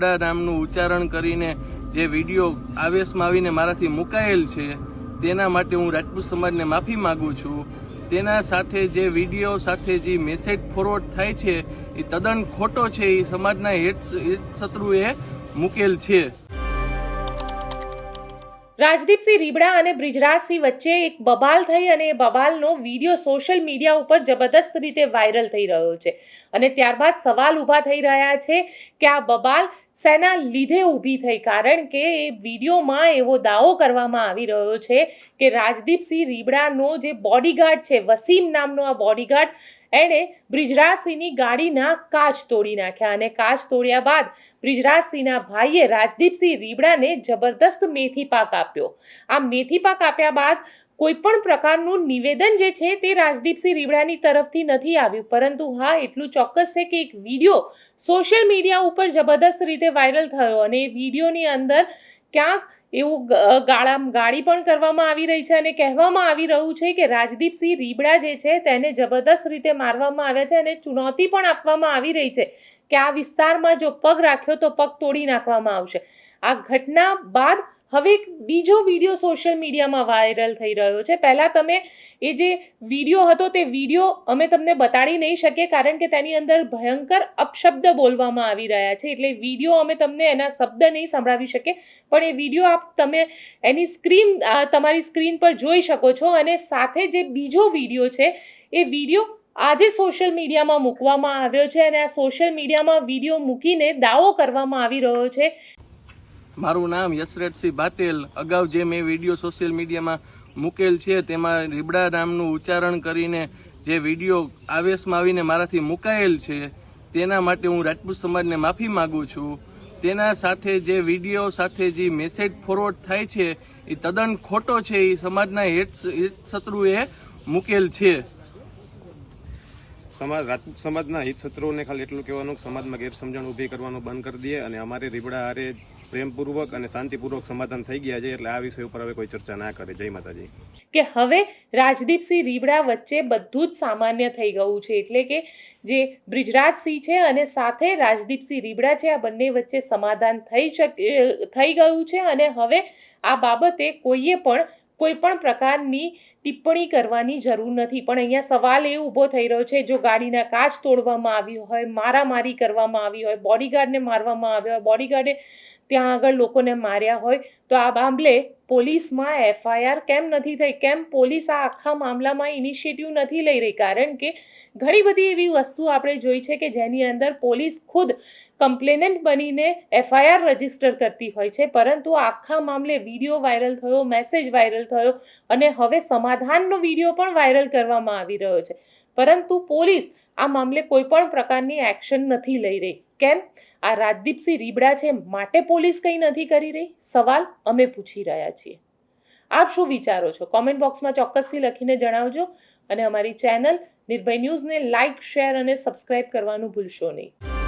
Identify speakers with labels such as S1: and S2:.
S1: રીબડા નામનું ઉચ્ચારણ કરીને જે વીડિયો આવેશમાં આવીને મારાથી મુકાયેલ છે, તેના માટે હું રાજપૂત સમાજને માફી માગું છું. તેના સાથે જે વીડિયો સાથે જે મેસેજ ફોરવર્ડ થાય છે, એ તદ્દન ખોટો છે, એ સમાજના હિત શત્રુએ મૂકેલ છે.
S2: રાજદીપસિંહ રીબડા અને બ્રિજરાજસિંહ વચ્ચે એક બબાલ થઈ અને એ બબાલનો વીડિયો સોશિયલ મીડિયા ઉપર જબરદસ્ત રીતે વાયરલ થઈ રહ્યો છે. અને ત્યારબાદ સવાલ ઊભા થઈ રહ્યા છે કે આ બબાલ શેના લીધે ઊભી થઈ. કારણ કે એ વિડીયોમાં એવો દાવો કરવામાં આવી રહ્યો છે કે રાજદીપસિંહ રીબડાનો જે બોડીગાર્ડ છે, વસીમ નામનો આ બોડીગાર્ડ એણે બ્રિજરાજસિંહની ગાડીના કાચ તોડી નાખ્યા અને કાચ તોડ્યા બાદ બ્રિજરાજસિંહના ભાઈએ રાજદીપસિંહ રીબડાને જબરદસ્ત મેથી પાક આપ્યો. આ મેથી પાક આપ્યા બાદ કોઈ પણ પ્રકારનું નિવેદન જે છે તે રાજદીપસિંહ રીબડાની તરફથી નથી આવ્યું. પરંતુ હા, એટલું ચોક્કસ છે કે એક વીડિયો સોશિયલ મીડિયા ઉપર જબરદસ્ત રીતે વાયરલ થયો અને એ વિડીયોની અંદર ક્યાંક એવું ગાળા, ગાળી પણ કરવામાં આવી રહી છે અને કહેવામાં આવી રહ્યું છે કે રાજદીપસિંહ રીબડા જે છે તેને જબરદસ્ત રીતે મારવામાં આવ્યા છે અને ચુનૌતી પણ આપવામાં આવી રહી છે કે આ વિસ્તારમાં જો પગ રાખ્યો તો પગ તોડી નાખવામાં આવશે. આ ઘટના બાદ હવે એક બીજો વીડિયો સોશિયલ મીડિયામાં વાયરલ થઈ રહ્યો છે. પહેલાં તમે એ જે વીડિયો હતો તે વીડિયો અમે તમને બતાડી નહીં શકીએ કારણ કે તેની અંદર ભયંકર અપશબ્દ બોલવામાં આવી રહ્યા છે. એટલે વીડિયો અમે તમને એના શબ્દ નહીં સંભળાવી શકીએ. પણ એ વીડિયો આપ તમે એની સ્ક્રીન તમારી સ્ક્રીન પર જોઈ શકો છો અને સાથે જે બીજો વીડિયો છે, એ વીડિયો આજે સોશિયલ મીડિયામાં મૂકવામાં આવ્યો છે અને આ સોશિયલ મીડિયામાં વીડિયો મૂકીને દાવો કરવામાં આવી રહ્યો છે.
S1: મારું નામ યશરથસિંહ બાતેલ. અગાઉ જે મેં વીડિયો સોશિયલ મીડિયામાં મૂકેલ છે, તેમાં રીબડા નામનું ઉચ્ચારણ કરીને જે વીડિયો આવેશમાં આવીને મારાથી મુકાયેલ છે, તેના માટે હું રાજપૂત સમાજને માફી માગું છું. તેના સાથે જે વીડિયો સાથે જે મેસેજ ફોરવર્ડ થાય છે, એ તદ્દન ખોટો છે. એ સમાજના હેત શત્રુએ મૂકેલ છે.
S3: સમાજ રાજપૂત સમાજના હિત શત્રુઓને ખાલી એટલું કહેવાનું કે સમાજમાં ગેરસમજણ ઊભી કરવાનું બંધ કરી દઈએ અને અમારે રીબડા હારે પ્રેમપૂર્વક અને શાંતિપૂર્વક સમાધાન થઈ ગયા છે એટલે આ વિષય ઉપર હવે કોઈ ચર્ચા ના કરે. જય માતાજી.
S2: કે હવે રાજદીપસિંહ રીબડા વચ્ચે બધું જ સામાન્ય થઈ ગયું છે. એટલે કે જે બ્રિજરાજસિંહ છે અને સાથે રાજદીપસિંહ રીબડા છે, આ બંને વચ્ચે સમાધાન થઈ શકે થઈ ગયું છે અને હવે આ બાબતે કોઈએ પણ કોઈ પણ પ્રકારની ટિપ્પણી કરવાની જરૂર નથી. પણ અહીંયા સવાલ એ ઊભો થઈ રહ્યો છે, જો ગાડીના કાચ તોડવામાં આવ્યો હોય, મારામારી કરવામાં આવી હોય બોડીગાર્ડને મારવામાં આવ્યો હોય બોડીગાર્ડે ત્યાં આગળ લોકોને માર્યા હોય, તો આ મામલે પોલીસમાં એફઆઈઆર કેમ નથી થઈ? કેમ પોલીસ આ આખા મામલામાં ઇનિશિયેટિવ નથી લઈ રહી? કારણ કે ઘણી બધી એવી વસ્તુ આપણે જોઈ છે કે જેની અંદર પોલીસ ખુદ કમ્પ્લેનન્ટ બનીને એફઆઈઆર રજિસ્ટર કરતી હોય છે. પરંતુ આખા મામલે વીડિયો વાયરલ થયો, મેસેજ વાયરલ થયો અને હવે સમાધાનનો વીડિયો પણ વાયરલ કરવામાં આવી રહ્યો છે. પરંતુ પોલીસ આ મામલે કોઈ પણ પ્રકારની એક્શન નથી લઈ રહી. કેમ? આ રાજદીપસિંહ રીબડા છે, માટે પોલીસ કંઈ નથી કરી રહી? સવાલ અમે પૂછી રહ્યા છીએ. આપ શું વિચારો છો? કોમેન્ટ બોક્સમાં ચોક્કસથી લખીને જણાવજો અને અમારી ચેનલ નિર્ભય ન્યૂઝને લાઇક શેર અને સબસ્ક્રાઇબ કરવાનું ભૂલશો નહીં.